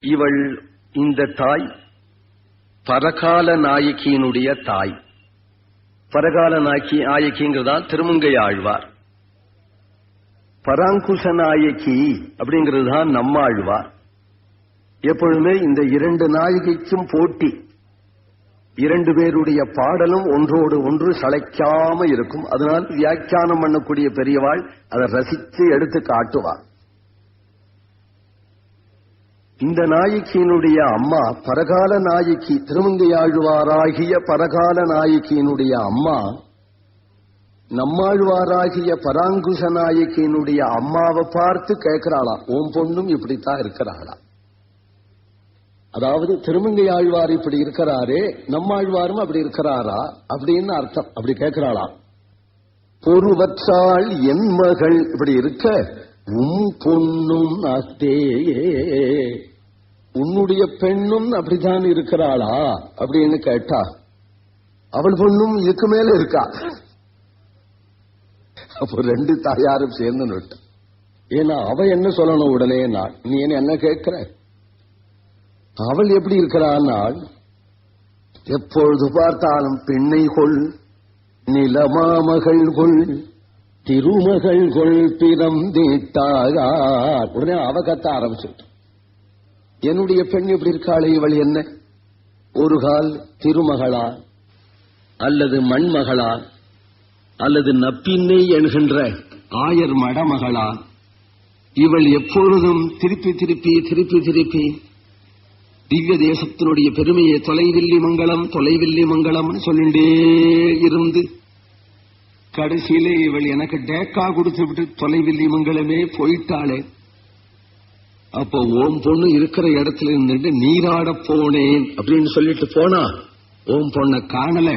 இவள் இந்த தாய் பரகால நாயகியினுடைய தாய். பரகால நாயகி நாயகிங்கிறதா திருமங்கை ஆழ்வார். பராங்குச நாயகி அப்படிங்கிறது தான் நம்மாழ்வார். எப்பொழுதுமே இந்த இரண்டு நாயகிக்கும் போட்டி. இரண்டு பேருடைய பாடலும் ஒன்றோடு ஒன்று சளைக்காம இருக்கும். அதனால் வியாக்கியானம் பண்ணக்கூடிய பெரியவாள் அதை ரசித்து எடுத்து காட்டுவார் இந்த நாயகியினுடைய அம்மா பரகால நாயகி திருமங்கையாழ்வாராகிய பரகால நாயகியினுடைய அம்மா நம்மாழ்வாராகிய பராங்குச நாயக்கியினுடைய அம்மாவை பார்த்து கேட்கிறாளாம். ஓம் பொண்ணும் இப்படித்தான் இருக்கிறாளா அதாவது திருமங்கை ஆழ்வார் இப்படி இருக்கிறாரே நம்மாழ்வாரும் அப்படி இருக்கிறாரா? அப்படின்னு அர்த்தம். அப்படி கேட்கிறாளாம். பொறுவற்றாள் என் மகள் இப்படி இருக்க உன் பொண்ணும் அத்தேயே. உன்னுடைய பெண்ணும் அப்படித்தான் இருக்கிறாளா? அப்படின்னு கேட்டா அவள் பொண்ணும் இதுக்கு மேல இருக்கா? அப்போ ரெண்டு தாயாரும் சேர்ந்து நட்டு ஏன்னா அவ என்ன சொல்லணும் உடனே? நான் நீ என்ன கேட்கிற? அவள் எப்படி இருக்கிறாள் எப்பொழுது பார்த்தாலும் பெண்ணை கொள் நிலமாமகள் கொள் திருமகள் கொள் பிறந்தீட்டாக உடனே அவ கத்த ஆரம்பிச்சுட்டு என்னுடைய பெண் எப்படி இருக்காளே இவள் என்ன? ஒரு கால் திருமகளா அல்லது மண்மகளா அல்லது நப்பின்னை என்கின்ற ஆயர் மடமகளா? இவள் எப்பொழுதும் திருப்பி திருப்பி திருப்பி திருப்பி திவ்ய தேசத்தினுடைய பெருமையை தொலைவில்லி மங்களம் தொலைவில்லி மங்களம்னு சொல்லிண்டே இருந்து கடைசியிலே இவள் எனக்கு டேக்கா கொடுத்து விட்டு தொலைவில்லி மங்களமே போயிட்டாளே. அப்போ ஓம் பொண்ணு இருக்கிற இடத்துல இருந்துட்டு நீராட போனேன் அப்படின்னு சொல்லிட்டு போனா ஓம் பொண்ண காணல.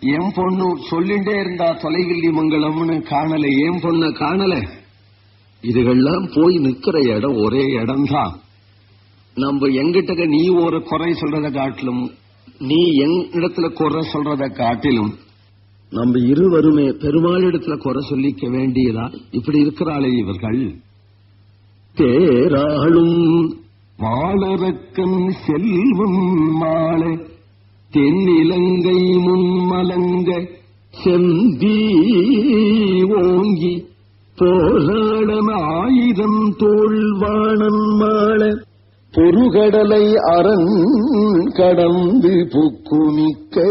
என் பொண்ணு சொல்லிண்டே இருந்தா தொலைவில்லி மங்களம்னு காணல என் பொண்ண காணல. இதுகள்லாம் போய் நிக்கிற இடம் ஒரே இடம்தான். நம்ம எங்கிட்ட நீ ஒரு குறை சொல்றதை காட்டிலும் நீ எங்கிடத்துல இடத்துல குறை சொல்றத காட்டிலும் நம்ம இருவருமே பெருமாளிடத்துல குறை சொல்லிக்க வேண்டியதா இப்படி இருக்கிறாளே இவர்கள். தேராளும் வாழறக்கன் செல்வம் மாலை தென்னிலங்கை முன்மலங்க செந்தி ஓங்கி போராடன ஆயிரம் தோல்வாணன் மாலை. பொறுகடலை அரண் கடந்து புக்குமிக்கே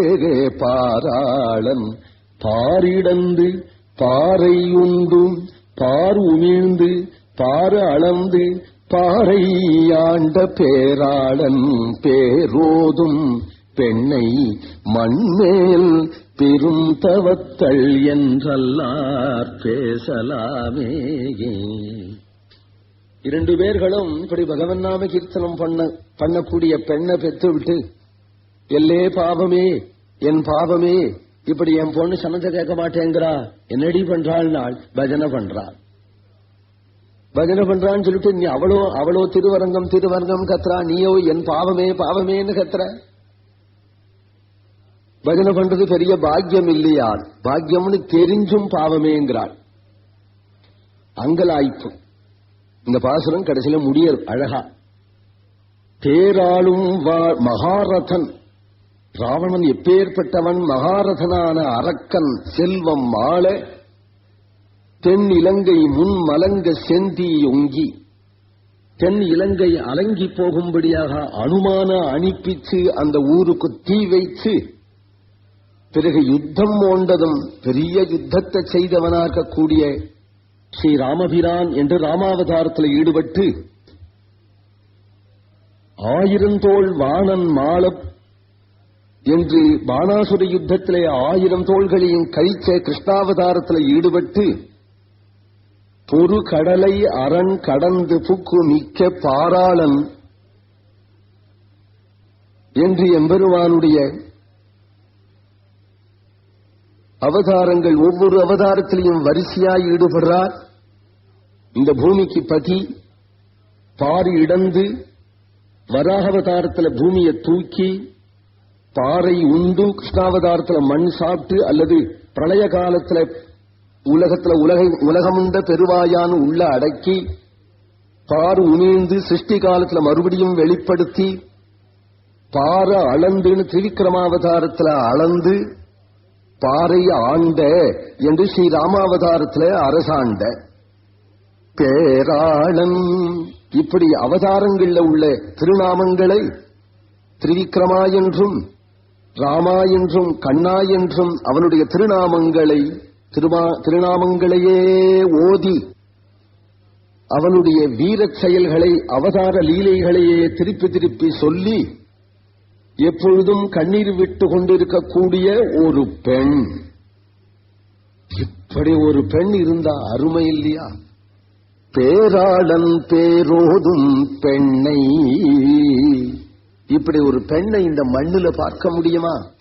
பாராளன். பாரிடந்து பாறை உண்டும் பார் உமிழ்ந்து பாரு அளந்து பாறை ஆண்ட பேராளன் பேரோதும். பெண்ணை மண்மேல் பெரும் தவத்தள் என்றல்லார் பேசலாமே. இரண்டு பேர்களும் இப்படி பகவன் நாம கீர்த்தனம் பண்ண பண்ணக்கூடிய பெண்ணை பெற்று விட்டு எல்லே பாவமே என் பாவமே இப்படி என் பொண்ணு சனத்தை கேட்க மாட்டேங்கிறா. என்னடி பண்றாள் நாள்? பஜனை பண்றாள் பஜனை பண்றான்னு சொல்லிட்டு நீ அவளோ அவளோ திருவரங்கம் திருவரங்கம் கத்துறா. நீயோ என் பாவமே பாவமேன்னு கத்துற. பஜனை பண்றது பெரிய பாக்கியம் இல்லையா பாக்கியம்னு தெரிஞ்சும் பாவமேங்கிறாள். அங்கலாய்ப்பு. இந்த பாசுரம் கடைசியில முடியல் அழகா. பேராளும் வா- மகாரதன். ராவணன் எப்பேற்பட்டவன் மகாரதனான அரக்கன் செல்வம் மாள தென் இலங்கை முன் மலங்க செந்தி ஒங்கி தென் இலங்கை அலங்கி போகும்படியாக அனுமான அனுப்பிச்சு அந்த ஊருக்கு தீ வைத்து பிறகு யுத்தம் ஓண்டதும் பெரிய யுத்தத்தை செய்தவனாக கூடிய ஸ்ரீ ராமபிரான் என்று ராமாவதாரத்தில் ஈடுபட்டு ஆயிரந்தோள் வாணன் மாளப் என்று பானாசுர யுத்தத்திலே ஆயிரம் தோள்களையும் கழிச்ச கிருஷ்ணாவதாரத்தில் ஈடுபட்டு பொறு கடலை அரண் கடந்து புக்கு மிக்க பாராளன் என்று எம்பெருமானுடைய அவதாரங்கள் ஒவ்வொரு அவதாரத்திலையும் வரிசையாய் ஈடுபடுறார். இந்த பூமிக்கு பதி பாரி இடந்து வராகவதாரத்தில் பூமியை தூக்கி பாறை உண்டு கிருஷ்ணாவதாரத்தில் மண் சாப்பிட்டு அல்லது பிரளய காலத்தில் உலகத்தில் உலகை உலகமுண்ட பெருவாயான் உள்ள அடக்கி பாறு உமிழ்ந்து சிருஷ்டி காலத்தில் மறுபடியும் வெளிப்படுத்தி பார அளந்துன்னு திரிவிக்ரமாவதாரத்துல அளந்து பாறை ஆண்ட என்று ஸ்ரீ ராமாவதாரத்தில் அரசாண்ட. பேராளன். இப்படி அவதாரங்களில் உள்ள திருநாமங்களை திரிவிக்ரமா என்றும் ராமா என்றும் கண்ணா என்றும் அவனுடைய திருநாமங்களை திருமா திருநாமங்களையே ஓதி அவனுடைய வீரச் செயல்களை அவதார லீலைகளையே திருப்பி திருப்பி சொல்லி எப்பொழுதும் கண்ணீர் விட்டு கொண்டிருக்கக்கூடிய ஒரு பெண். இப்படி ஒரு பெண் இருந்தா அருமை இல்லையா? பேராளன் பேரோதும் பெண்ணை. இப்படி ஒரு பெண்ணை இந்த மண்ணில் பார்க்க முடியுமா?